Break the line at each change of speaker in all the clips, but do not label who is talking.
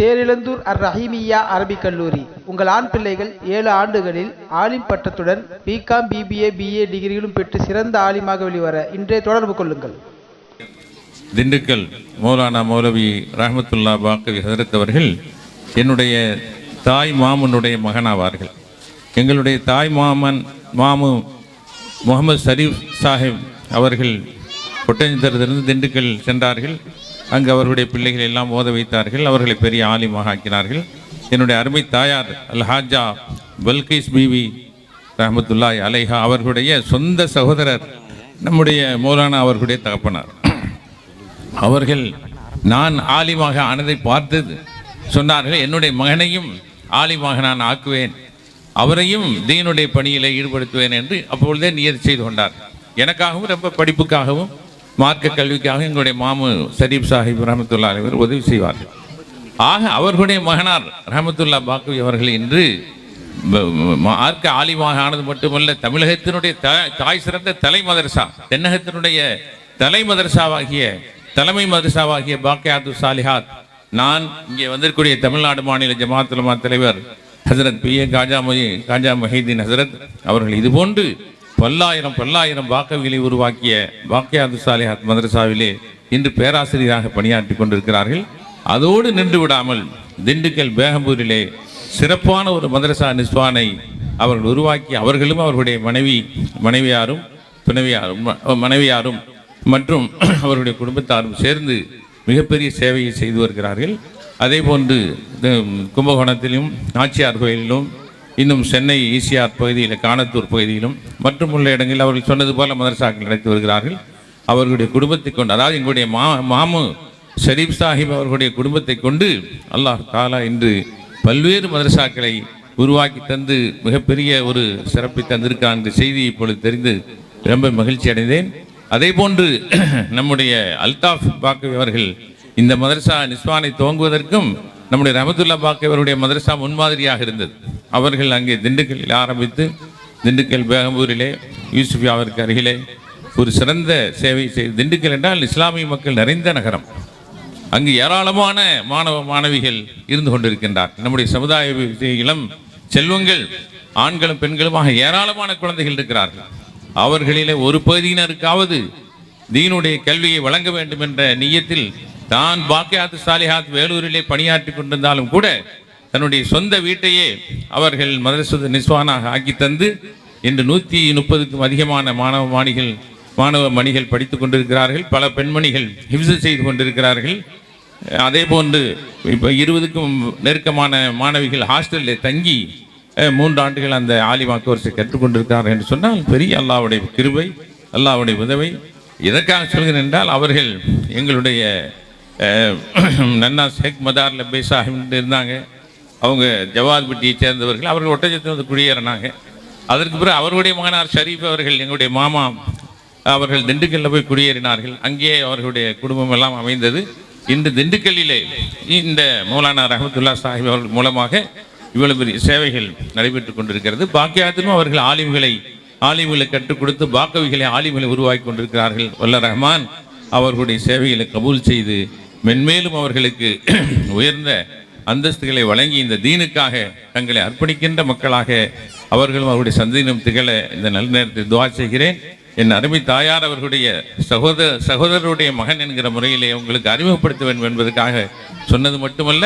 தேரிழந்தூர் அர் ரஹீமியா அரபிக் கல்லூரி. உங்கள் ஆண் பிள்ளைகள் ஏழு ஆண்டுகளில் ஆலிம் பட்டத்துடன் பிகாம் பிபிஏ பிஏ டிகிரிகளும் பெற்று சிறந்த ஆலிமாக வெளிவர இன்றே தொடர்பு கொள்ளுங்கள்.
திண்டுக்கல் மௌலானா மௌலவி ரஹமத்துல்லா பாக்கவி ஹதரத் அவர்கள் என்னுடைய தாய் மாமனுடைய மகனாவார்கள். எங்களுடைய தாய் மாமன் மாமு முகமது ஷரீப் சாஹிப் அவர்கள் ஒட்டஞ்சத்திலிருந்து திண்டுக்கல் சென்றார்கள். அங்கு அவருடைய பிள்ளைகள் எல்லாம் ஓத வைத்தார்கள். அவர்களை பெரிய ஆலிமாக ஆக்கினார்கள். என்னுடைய அருமை தாயார் அல் ஹாஜா பல்கீஸ் பிவி ரஹமத்துல்லாய் அலைஹா அவர்களுடைய சொந்த சகோதரர் நம்முடைய மௌலானா அவர்களுடைய தகப்பனார். அவர்கள் நான் ஆலிமாக ஆனதை பார்த்து சொன்னார்கள் என்னுடைய மகனையும் ஆலிமாக நான் ஆக்குவேன். அவரையும் தீனுடைய பணியில் ஈடுபடுத்துவேன் என்று அப்பொழுதே நியர் செய்து கொண்டார். எனக்காகவும் ரொம்ப படிப்புக்காகவும் மார்க்க கல்விக்காக எங்களுடைய மாமு சரீப் சாஹிப் ரஹமத்துல்லா அலைவர் உதவி செய்வார்கள். ஆக அவர்களுடைய மகனார் ரஹமத்துல்லா பாக்கவி அவர்கள் இன்று மார்க்க ஆலிமாக ஆனது மட்டுமல்ல தமிழகத்தினுடைய த- தாய் சிறந்த தலை மதரசா தென்னகத்தினுடைய தலை மதரசாவாகிய தலைமை மதரசாவாகிய பாக்கியாத்து சாலிஹாத். நான் இங்கே வந்திருக்கூடிய தமிழ்நாடு மாநில ஜமாத்துலமா தலைவர் ஹசரத் பி ஏ காஜா மொழி காஜா மஹீதீன் ஹசரத் அவர்கள். இதுபோன்று பல்லாயிரம் பல்லாயிரம் வாக்கவிகளை உருவாக்கிய பாக்கியாத்து சாலிஹாத் மதரசாவிலே இன்று பேராசிரியராக பணியாற்றி கொண்டிருக்கிறார்கள். அதோடு நின்று விடாமல் திண்டுக்கல் பேகம்பூரிலே சிறப்பான ஒரு மதரசா நிஸ்வானை அவர்கள் உருவாக்கி அவர்களும் அவர்களுடைய மனைவி மனைவியாரும் துணைவியாரும் மனைவியாரும் மற்றும் அவருடைய குடும்பத்தாரும் சேர்ந்து மிகப்பெரிய சேவையை செய்து வருகிறார்கள். அதே போன்று கும்பகோணத்திலும் நாச்சியார் கோயிலிலும் இன்னும் சென்னை ஈசிஆர் பகுதியில் காணத்தூர் பகுதியிலும் மற்றும் உள்ள இடங்களில் அவர்கள் சொன்னது போல மதரசாக்கள் நடத்தி வருகிறார்கள். அவர்களுடைய குடும்பத்தை கொண்டு அதாவது எங்களுடைய மா மாமு ஷரீப் சாஹிப் அவர்களுடைய குடும்பத்தை கொண்டு அல்லாஹ் தாலா இன்று பல்வேறு மதரசாக்களை உருவாக்கி தந்து மிகப்பெரிய ஒரு சிறப்பை தந்திருக்கிறான் என்ற செய்தி இப்பொழுது தெரிந்து ரொம்ப மகிழ்ச்சி அடைந்தேன். அதே போன்று நம்முடைய அல்தாஃப் பாக்கவி அவர்கள் இந்த மதரசா நிஸ்வானை துவங்குவதற்கும் நம்முடைய ரமதுல்லா பாக்கவி அவருடைய மதரசா முன்மாதிரியாக இருந்தது. அவர்கள் அங்கே திண்டுக்கல்லில் ஆரம்பித்து திண்டுக்கல் பேகம்பூரிலே யூசுஃபியாவிற்கு அருகிலே ஒரு சிறந்த சேவை செய்து திண்டுக்கல் என்றால் இஸ்லாமிய மக்கள் நிறைந்த நகரம். அங்கு ஏராளமான மாணவ மாணவிகள் இருந்து கொண்டிருக்கின்றார். நம்முடைய சமுதாய இளம் செல்வங்கள் ஆண்களும் பெண்களுமாக ஏராளமான குழந்தைகள் இருக்கிறார்கள். அவர்களிலே ஒரு பகுதியினருக்காவது தீனுடைய கல்வியை வழங்க வேண்டும் என்ற நியத்தில் தான் பாக்கியாத்து சாலிஹாத் வேலூரிலே பணியாற்றி கொண்டிருந்தாலும் கூட தன்னுடைய சொந்த வீட்டையே அவர்கள் மதரசு நிஸ்வானாக ஆக்கி தந்து இன்று நூற்றி முப்பதுக்கும் அதிகமான மாணவ மாணிகள் மாணவ மணிகள் படித்துக் கொண்டிருக்கிறார்கள். பல பெண்மணிகள் ஹிம்சை செய்து கொண்டிருக்கிறார்கள். அதே போன்று இப்போ இருபதுக்கும் நெருக்கமான மாணவிகள் ஹாஸ்டலில் தங்கி மூன்று ஆண்டுகள் அந்த ஆலிமா கோர்ஸை கற்றுக்கொண்டிருக்கிறார்கள் என்று சொன்னால் பெரிய அல்லாவுடைய கிருபை அல்லாவுடைய உதவி. எதற்காக சொல்கிறேன் என்றால் அவர்கள் எங்களுடைய நன்னா ஷேக் மதார் லப்பே சாஹிப் இருந்தாங்க. அவங்க ஜவாத்பட்டியை சேர்ந்தவர்கள் அவர்கள் ஒட்டச்சத்தில் வந்து குடியேறினாங்க. அதற்கு பிறகு அவர்களுடைய மகனார் ஷரீஃப் அவர்கள் எங்களுடைய மாமா அவர்கள் திண்டுக்கல்ல போய் குடியேறினார்கள். அங்கே அவர்களுடைய குடும்பம் எல்லாம் அமைந்தது. இன்று திண்டுக்கல்லிலே இந்த மௌலானா ரஹமத்துல்லா சாஹிப் அவர்கள் மூலமாக இவ்வளவு பெரிய சேவைகள் நடைபெற்றுக் கொண்டிருக்கிறது. பாக்கியாத்திலும் அவர்கள் ஆலிம்களை ஆலிம்களை கற்றுக் கொடுத்து பாக்கவிகளை ஆலிம்களை உருவாக்கி கொண்டிருக்கிறார்கள். வல்ல ரஹ்மான் அவர்களுடைய சேவைகளை கபூல் செய்து மென்மேலும் அவர்களுக்கு உயர்ந்த அந்தஸ்துகளை வழங்கி இந்த தீனுக்காக தங்களை அர்ப்பணிக்கின்ற மக்களாக அவர்களும் அவருடைய சந்ததியினம் திகழ இந்த நல்ல நேரத்தில் துவா செய்கிறேன். என் அருமை தாயார் அவர்களுடைய சகோதர சகோதரருடைய மகன் என்கிற முறையிலே உங்களுக்கு அறிமுகப்படுத்த வேண்டும் என்பதற்காக சொன்னது மட்டுமல்ல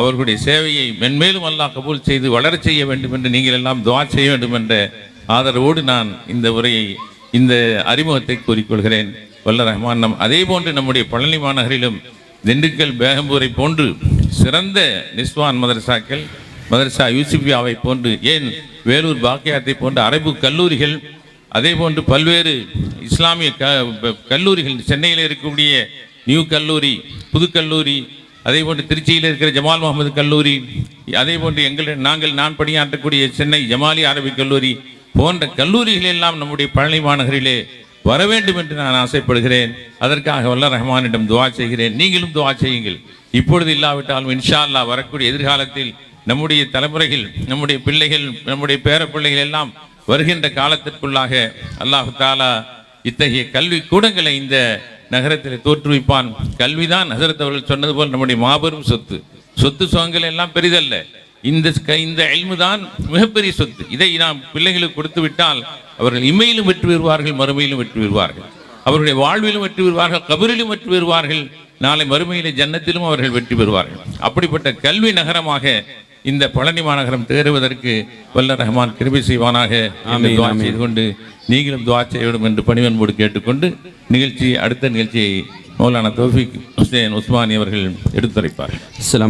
அவர்களுடைய சேவையை மென்மேலும் அல்லாஹ் கபூல் செய்து வளர செய்ய வேண்டும் என்று நீங்கள் எல்லாம் துவா செய்ய வேண்டும் என்ற ஆதரவோடு நான் இந்த உரையை இந்த அறிமுகத்தை கூறிக்கொள்கிறேன். வல்ல ரஹ்மான் நம் அதே போன்று நம்முடைய பழனி மாநகரிலும் திண்டுக்கல் பேகம்பூரை போன்று சிறந்த நிஸ்வான் மதரசாக்கள் மதரசா யூசிபியாவை போன்று ஏன் வேலூர் பாக்கியாத்தை போன்ற அரபு கல்லூரிகள் அதே போன்று பல்வேறு இஸ்லாமிய க கல்லூரிகள் சென்னையில் இருக்கக்கூடிய நியூ கல்லூரி புது கல்லூரி அதே போன்று திருச்சியில் இருக்கிற ஜமால் முகமது கல்லூரி அதே போன்று எங்கள் நாங்கள் நான் பணியாற்றக்கூடிய சென்னை ஜமாலி அரபிக் கல்லூரி போன்ற கல்லூரிகள் எல்லாம் நம்முடைய பழனி மாநகரிலே வர வேண்டும் என்று நான் ஆசைப்படுகிறேன். அதற்காக வல்ல ரஹ்மானிடம் துவா செய்கிறேன். நீங்களும் துவா செய்யுங்கள். இப்பொழுது இல்லாவிட்டாலும் இன்ஷா அல்லாஹ் வரக்கூடிய எதிர்காலத்தில் நம்முடைய தலைமுறைகள் நம்முடைய பிள்ளைகள் நம்முடைய பேர பிள்ளைகள் எல்லாம் வருகின்ற காலத்திற்குள்ளாக அல்லாஹு தாலா இத்தகைய கல்வி கூடங்களை இந்த நகரத்தில் தோற்றுவிப்பான். கல்விதான் ஹசரத் அவர்கள் சொன்னது போல் நம்முடைய மாபெரும் சொத்து. சொத்து சுகங்கள் எல்லாம் பெரிதல்ல. இந்த இந்த எல்மு தான் மிகப்பெரிய சொத்து. இதை நாம் பிள்ளைகளுக்கு கொடுத்து விட்டால் அவர்கள் இம்மையிலும் வெற்றி பெறுவார்கள் மறுமையிலும் வெற்றி பெறுவார்கள். அவருடைய வாழ்விலும் வெற்றி பெறுவார்கள் கபரிலும் வெற்றி பெறுவார்கள். நாளை மறுமையிலே ஜன்னத்திலும் அவர்கள் வெற்றி பெறுவார்கள். அப்படிப்பட்ட கல்வி நகரமாக இந்த பழனி மாநகரம் திகழ்வதற்கு வல்ல ரஹ்மான் கிருபை செய்வானாக துஆ செய்து கொண்டு நீங்களும் துவா செய்ய வேண்டும் என்று பணிவன்போடு கேட்டுக்கொண்டு நிகழ்ச்சி அடுத்த நிகழ்ச்சியை மௌலானா தௌஃபிக் ஹுசேன் உஸ்மானி அவர்கள் எடுத்துரைப்பார்கள்.
அஸ்ஸலாமு